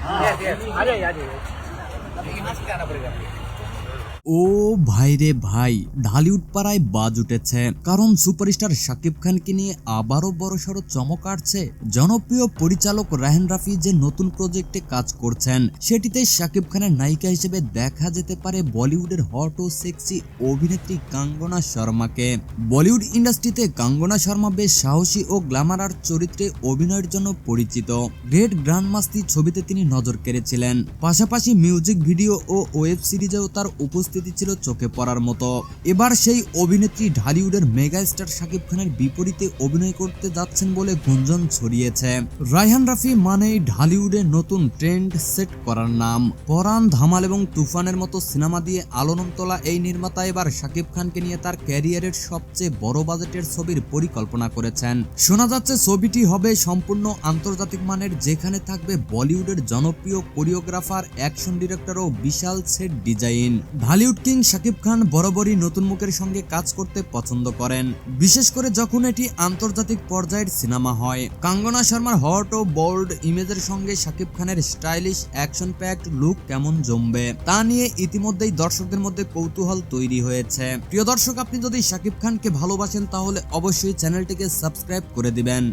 आ जाइए ও ভাই রে ভাই, ঢালিউড পাড়ায় বাজ উঠেছে। কারণ সুপারস্টার শাকিব খানকে নিয়ে আবারও বড়সড় চমক আসছে। জনপ্রিয় পরিচালক রাহেন রাফি যে নতুন প্রজেক্টে কাজ করছেন, সেটিতে শাকিব খানের নায়িকা হিসেবে দেখা যেতে পারে বলিউডের হট ও সেক্সি অভিনেত্রী কাঙ্গনা শর্মাকে। বলিউড ইন্ডাস্ট্রিতে কাঙ্গনা শর্মা বেশ সাহসী ও গ্ল্যামারার চরিত্রে অভিনয়ের জন্য পরিচিত। গ্রেট গ্র্যান্ডমাস্তি ছবিতে তিনি নজর কেড়েছিলেন। পাশাপাশি মিউজিক ভিডিও ও ওয়েব সিরিজেও তার উপস্থিত ছিল চোখে পড়ার মতো। এবার সেই অভিনেত্রী ঢালিউডের মেগা স্টার শাকিব খানের বিপরীতে অভিনয় করতে যাচ্ছেন বলে গুঞ্জন ছড়িয়েছে। রায়হান রাফি মানেই ঢালিউডে নতুন ট্রেন্ড সেট করার নাম। পরান ধামাল এবং তুফানের মতো সিনেমা দিয়ে আলোড়ন তোলা এই নির্মাতা এবার শাকিব খানকে নিয়ে তার ক্যারিয়ারের সবচেয়ে বড় বাজেটের ছবির পরিকল্পনা করেছেন। শোনা যাচ্ছে ছবিটি হবে সম্পূর্ণ আন্তর্জাতিক মানের, যেখানে থাকবে বলিউডের জনপ্রিয় কোরিওগ্রাফার, অ্যাকশন ডিরেক্টর ও বিশাল set design. Dhallywood king Shakib Khan বরাবরই নতুন মুখের সঙ্গে কাজ করতে পছন্দ করেন। বিশেষ করে যখন এটি আন্তর্জাতিক পর্যায়ের সিনেমা হয়। কাঙ্গনা শর্মার হট ও বোল্ড ইমেজের সঙ্গে শাকিব খানের স্টাইলিশ অ্যাকশন প্যাকড লুক কেমন জমবে, তা নিয়ে ইতিমধ্যেই দর্শকদের মধ্যে কৌতূহল তৈরি হয়েছে। প্রিয় দর্শক, আপনি যদি শাকিব খানকে ভালোবাসেন, তাহলে অবশ্যই চ্যানেলটিকে সাবস্ক্রাইব করে দিবেন।